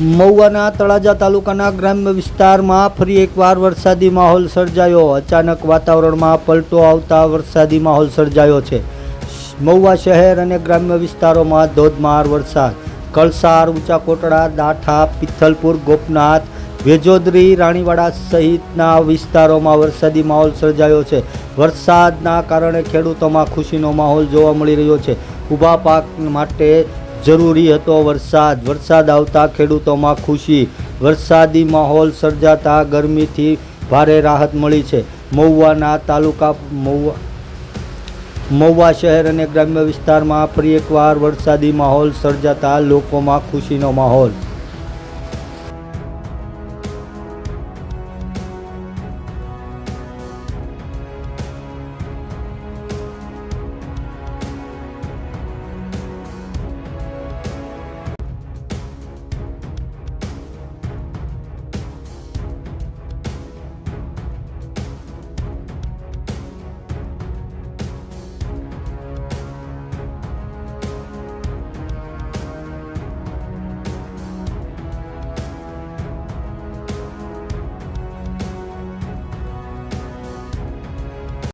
મહુવાના તળાજા તાલુકાના ગ્રામ્ય વિસ્તારમાં ફરી એકવાર વરસાદી માહોલ સર્જાયો. અચાનક વાતાવરણમાં પલટો આવતા વરસાદી માહોલ સર્જાયો છે. મહુવા શહેર અને ગ્રામ્ય વિસ્તારોમાં ધોધમાર વરસાદ. કળસાર ઊંચા કોટડા દાઠા, પિથલપુર, ગોપનાથ, વેજોદરી, રાણીવાડા સહિતના વિસ્તારોમાં વરસાદી માહોલ સર્જાયો છે. વરસાદના કારણે ખેડૂતોમાં ખુશીનો માહોલ જોવા મળી રહ્યો છે. ઊભા પાક માટે જરૂરી હતો. વરસાદ વરસાદ આવતા ખેડૂતોમાં ખુશી. વરસાદી માહોલ સર્જાતા ગરમીથી ભારે રાહત મળી છે. મહુવાના તાલુકા, મહુવા મહુવા શહેર અને ગ્રામ્ય વિસ્તારમાં ફરી એકવાર વરસાદી માહોલ સર્જાતા લોકોમાં ખુશીનો માહોલ